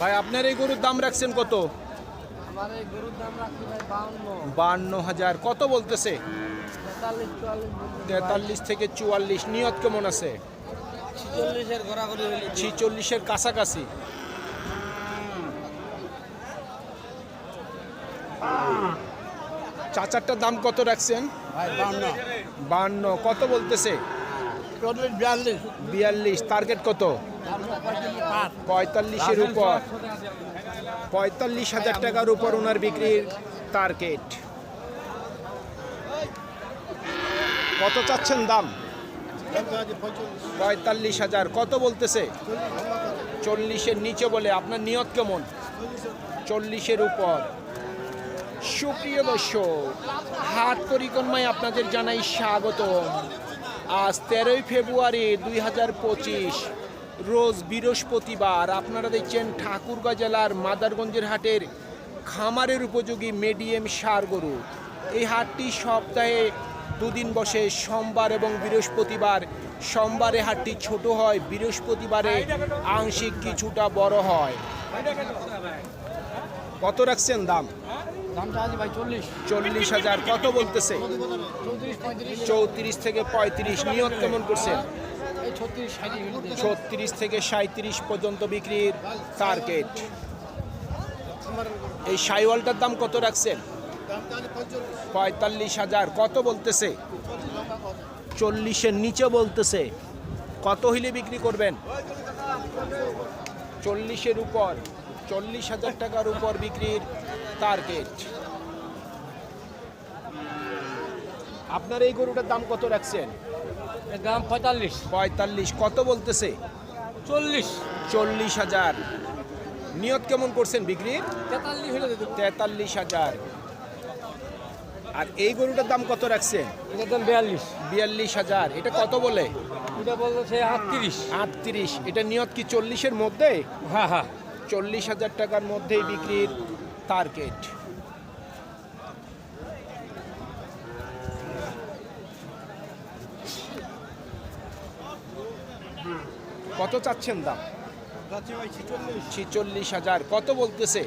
ভাই আপনার এই গরুর দাম রাখছেন কত? বান্ন হাজার। কত বলতেছে? তেতাল্লিশ থেকে চুয়াল্লিশ। নিয়ত কেমন আছে? ছিচল্লিশের কাছাকাছি। চাচারটার দাম কত রাখছেন? বান্ন কত বলতেছে? বিয়াল্লিশ। টার্গেট কত? পঁয়তাল্লিশের উপর। পঁয়তাল্লিশ হাজার টাকার উপর ওনার বিক্রির টার্গেট। কত চাচ্ছেন দাম? পঁয়তাল্লিশ হাজার। কত বলতেছে? চল্লিশের নিচে বলে। আপনার নিয়ত কেমন? চল্লিশের উপর। সুপ্রিয় দর্শক, হাট পরিক্রমায় আপনাদের জানাই স্বাগত আজ তেরোই ফেব্রুয়ারি দুই হাজার পঁচিশ। রোজ বৃহস্পতিবার আপনারা দেখছেন ঠাকুরগাঁ জেলার মাদারগঞ্জের হাটের খামারের উপযোগী মিডিয়াম সার গরু। এই হাটটি সপ্তাহে দুদিন বসে সোমবার এবং বৃহস্পতিবার। সোমবারে হাটটি ছোট হয় বৃহস্পতিবারে আংশিক কিছুটা বড় হয়। কত রাখছেন দাম? চল্লিশ। হাজার। কত বলতেছে? চৌত্রিশ থেকে পঁয়ত্রিশ। নিয়ত কেমন করছেন? ছত্রিশ থেকে সাঁত্রিশ পর্যন্ত বিক্রির টার্গেট এই সাইওয়ালটার দাম কত রাখছেন? পঁয়তাল্লিশ হাজার। কত বলতেছে? চল্লিশের নিচে বলতেছে। কত হইলে বিক্রি করবেন? চল্লিশের উপর, চল্লিশ হাজার টাকার উপর বিক্রির টার্গেট আপনার এই গরুটার দাম কত রাখছেন? দাম পঁয়তাল্লিশ। পঁয়তাল্লিশ কত বলতেছে? চল্লিশ। চল্লিশ হাজার। নিয়ত কেমন করছেন বিক্রির তেতাল্লিশ হইলে তেতাল্লিশ হাজার। আর এই গরুটার দাম কত রাখছেন? এটার দাম বিয়াল্লিশ। বিয়াল্লিশ হাজার। এটা কত বলে? এটা বলছে আটত্রিশ। আটত্রিশ। এটা নিয়ত কি চল্লিশের মধ্যে? হ্যাঁ হ্যাঁ। চল্লিশ হাজার টাকার মধ্যেই বিক্রির টার্গেট কত চাচ্ছেন দাম? ছিচল্লিশ হাজার। কত বলতেছে?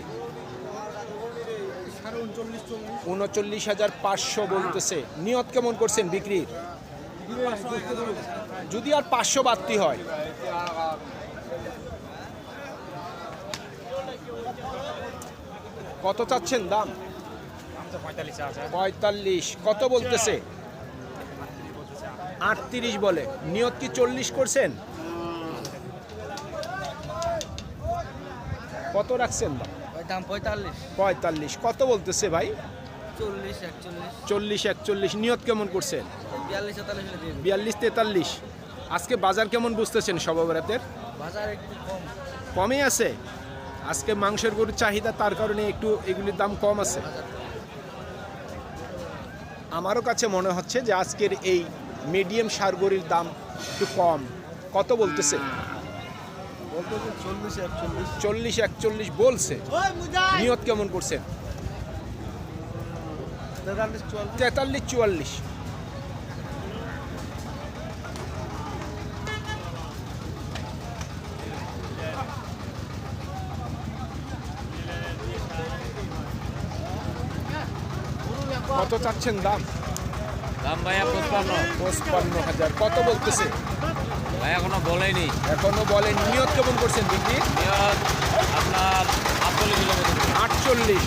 উনচল্লিশ হাজার পাঁচশো বলতেছে। নিয়ত কেমন করছেন বিক্রির? যদি আর পাঁচশো বাড়তি হয়। কত চাচ্ছেন দাম? পঁয়তাল্লিশ। কত বলতেছে? আটত্রিশ বলে। নিয়ত কি চল্লিশ করছেন? কত রাখছেন দাম পঁয়তাল্লিশ। পঁয়তাল্লিশ। কত বলতেছে ভাই? চল্লিশ একচল্লিশ। চল্লিশ একচল্লিশ। নিয়ত কেমন করছেন? বিয়াল্লিশ তেতাল্লিশ বিয়াল্লিশ তেতাল্লিশ। আজকে বাজার কেমন বুঝতেছেন সবাবরাতের বাজার একটু কম। কমই আছে? আজকে মাংসের গরুর চাহিদা তার কারণে একটু এগুলির দাম কম আছে। আমারও কাছে মনে হচ্ছে যে আজকের এই মিডিয়াম সার গরুর দাম একটু কম। কত বলতেছে? চল্লিশ একচল্লিশ বলছে। নিয়ত কেমন করছেন তেতাল্লিশ চুয়াল্লিশ। কত চাচ্ছেন দাম? দাম ভাইয়া পঁচপান্ন। পঁচপান্ন হাজার। কত বলতেছে? এখনও বলেনি। এখনও বলেন। নিয়ত কেমন করছেন বিক্রি নিয়ত আপনার আটচল্লিশ কিলোমিটার। আটচল্লিশ।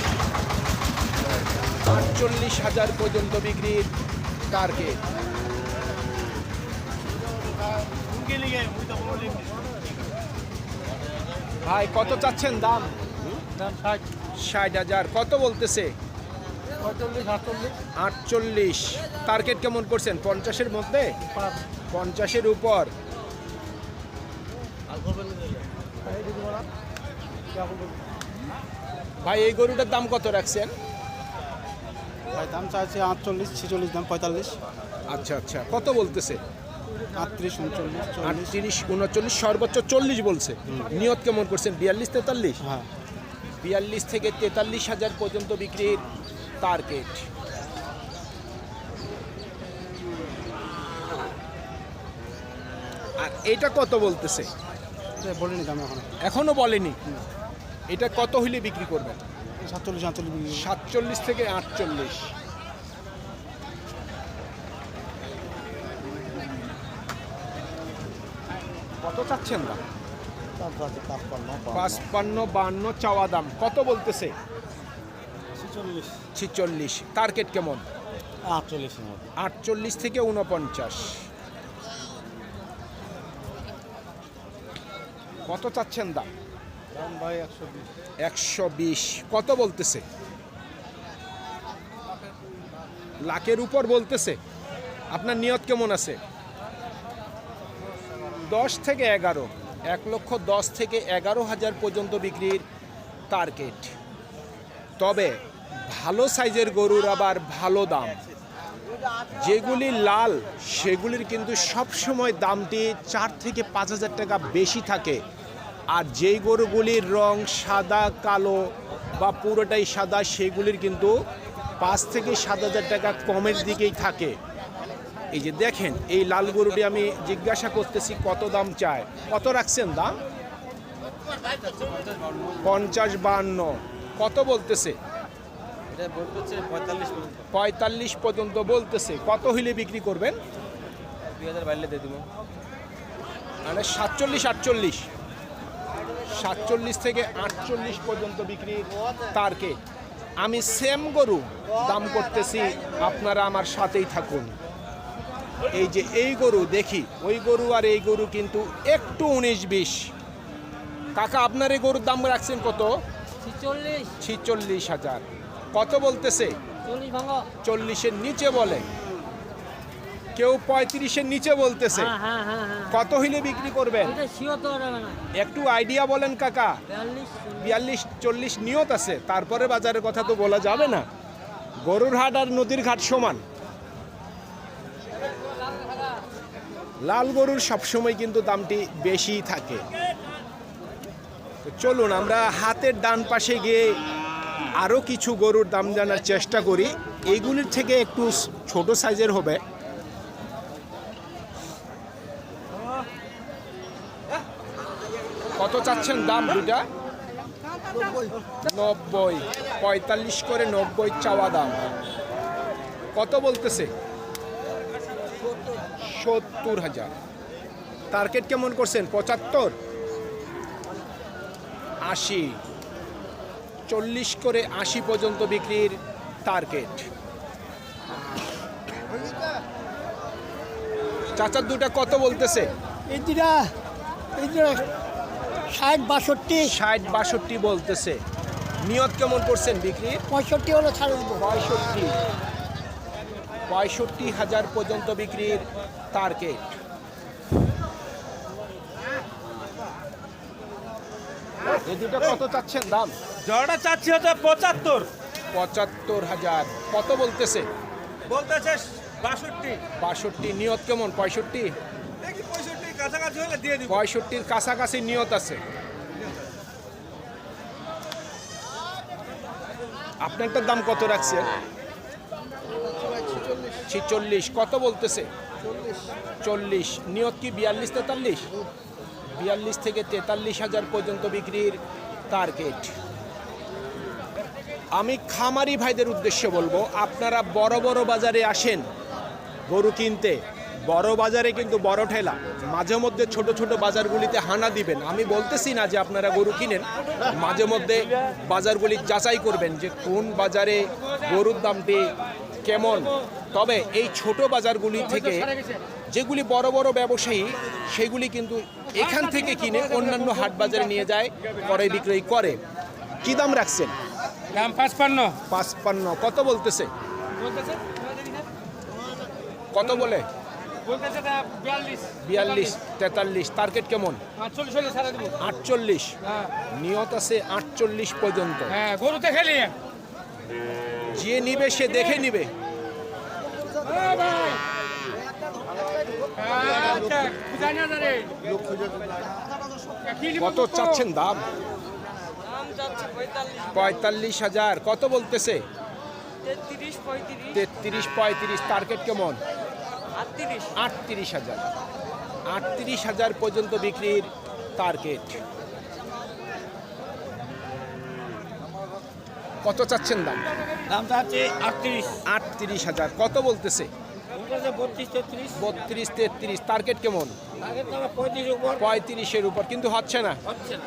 আটচল্লিশ হাজার পর্যন্ত বিক্রির টার্গেট। ভাই কত চাচ্ছেন দাম? দাম ষাট। ষাট হাজার। কত বলতেছে? আটচল্লিশ। আটচল্লিশ। টার্গেট কেমন করছেন? পঞ্চাশের মধ্যে? পঞ্চাশের উপর। ভাই এই গরুটার দাম কত রাখছেন? ভাই দাম চাইছে আটচল্লিশ ছেচল্লিশ দাম পঁয়তাল্লিশ। আচ্ছা আচ্ছা। কত বলতেছে? আটত্রিশ উনচল্লিশ চল্লিশ। আটত্রিশ উনচল্লিশ সর্বোচ্চ চল্লিশ বলছে। নিয়ত কেমন করছেন? বিয়াল্লিশ তেতাল্লিশ? হ্যাঁ। বিয়াল্লিশ থেকে তেতাল্লিশ হাজার পর্যন্ত বিক্রির টার্গেট আর এটা কত বলতেছে? বলিনি দাম এখন। এখনও বলেনি? এটা কত হইলে বিক্রি করবেন? সাতচল্লিশ আটচল্লিশ সাতচল্লিশ থেকে আটচল্লিশ। কত চাচ্ছেন দাম? পাঁচপান্ন বান্ন চাওয়া দাম। কত বলতেছে? ছিচল্লিশ। টার্গেট কেমন? আটচল্লিশের মতো। আটচল্লিশ থেকে উনপঞ্চাশ কত চাচ্ছেন দাম? দাম ভাই একশো বিশ। একশো বিশ। কত বলতেছে? লাখের উপর বলতেছে। আপনার নিয়ত কেমন আছে? দশ থেকে এগারো। এক লক্ষ দশ থেকে এগারো হাজার পর্যন্ত বিক্রির টার্গেট তবে ভালো সাইজের গরুর আবার ভালো দাম। যেগুলি লাল, সেগুলির কিন্তু সবসময় দামটি চার থেকে পাঁচ হাজার টাকা বেশি থাকে। আর যেই গরুগুলির রং সাদা, কালো বা পুরোটাই সাদা, সেগুলির কিন্তু পাঁচ থেকে সাত হাজার টাকা কমের দিকেই থাকে। এই যে দেখেন, এই লাল গরুটি আমি জিজ্ঞাসা করতেছি, কত দাম চায়? কত রাখছেন দাম? পঞ্চাশ বান্ন কত বলতেছে? পঁয়তাল্লিশ পর্যন্ত। বলতেছে। কত হইলে বিক্রি করবেন? দুই হাজার বাইলে দিয়ে দিব। মানে সাতচল্লিশ আটচল্লিশ। সাতচল্লিশ থেকে আটচল্লিশ পর্যন্ত বিক্রির টার্গেট আমি সেম গরু দাম করতেছি আপনারা আমার সাথেই থাকুন। এই যে এই গরু দেখি ওই গরু আর এই গরু কিন্তু একটু উনিশ বিশ। কাকা আপনার এই গরুর দাম রাখছেন কত? ছিচল্লিশ। ছিচল্লিশ হাজার। কত বলতেছে? চল্লিশের নিচে বলে। কেউ পঁয়ত্রিশের নিচে বলতেছে। হ্যাঁ হ্যাঁ হ্যাঁ কত হইলে বিক্রি করবেন? একটু আইডিয়া বলেন কাকা। বিয়াল্লিশ চল্লিশ। নিয়ত আছে। তারপরে বাজারের কথা তো বলা যাবে না। গরুর হাট আর নদীর ঘাট সমান। লাল গরুর সবসময় কিন্তু দামটি বেশি থাকে। তো চলুন আমরা হাতের ডান পাশে গিয়ে আরও কিছু গরুর দাম জানার চেষ্টা করি। এইগুলির থেকে একটু ছোট সাইজের হবে। কত চাচ্ছেন দাম দুটা নব্বই। পঁয়তাল্লিশ করে নব্বই চাওয়া দাম। কত বলতেছে? সত্তর হাজার। টার্গেট কেমন করছেন? পঁচাত্তর? আশি। চল্লিশ করে আশি পর্যন্ত বিক্রির টার্গেট চাচার দুটা কত বলতেছে? দুটা এই ষাট বাষট্টি। ষাট বাষট্টি বলতেছে। নিয়ত কেমন করছেন বিক্রির পঁয়ষট্টি হলে ছাড়ে দেবো পঁয়ষট্টি। পঁয়ষট্টি হাজার পর্যন্ত বিক্রির টার্গেট এই দুটো কত চাচ্ছেন দাম? জড়টা চাচ্ছি হচ্ছে পঁচাত্তর। পঁচাত্তর হাজার। কত বলতেছে? বলতেছে বাষট্টি। বাষট্টি। নিয়ত কেমন? পঁয়ষট্টি? পঁয়ষট্টির কাছাকাছি নিয়ত আছে। আপনারটার দাম কত রাখছেন ছিচল্লিশ। কত বলতেছে? চল্লিশ। নিয়ত কি বিয়াল্লিশ তেতাল্লিশ? বিয়াল্লিশ থেকে তেতাল্লিশ হাজার পর্যন্ত বিক্রির টার্গেট আমি খামারি ভাইদের উদ্দেশ্যে বলব, আপনারা বড় বড় বাজারে আসেন, গরু কিনতে। বড় বাজারে কিন্তু বড় ঠেলা। মাঝে মধ্যে ছোট ছোট বাজারগুলিতে হানা দিবেন। আমি বলতেছি না যে আপনারা গরু কিনেন। মাঝে মধ্যে বাজারগুলি যাচাই করবেন যে কোন বাজারে গরুর দামটি কেমন। তবে এই ছোট বাজারগুলি থেকে যেগুলি বড় বড় ব্যবসায়ী, সেগুলি কিন্তু এখান থেকে কিনে অন্যান্য হাট বাজারে নিয়ে যায় পরে বিক্রয় করে। কি দাম রাখছেন? দাম পাঁচপান্ন। পাঁচপান্ন। কত বলতেছে? কত বলে? বিয়াল্লিশ। তেতাল্লিশ। টার্গেট কেমন? আটচল্লিশ দিব। আটচল্লিশ। হ্যাঁ। নিয়ত আছে আটচল্লিশ পর্যন্ত। হ্যাঁ যে নিবে সে দেখে নিবে। আচ্ছা কত চাচ্ছেন দাম? পঁয়তাল্লিশ। হাজার। কত বলতেছে? তেত্রিশ পঁয়ত্রিশ। টার্গেট কেমন? আটত্রিশ। হাজার। আটত্রিশ হাজার পর্যন্ত বিক্রির টার্গেট কত চাচ্ছেন দাম? দাম চাচ্ছে আটত্রিশ। আটত্রিশ হাজার। কত বলতেছে? বত্রিশ তেত্রিশ। টার্গেট কেমন? পঁয়ত্রিশ উপর। পঁয়ত্রিশের উপর। কিন্তু হচ্ছে না। হচ্ছে না।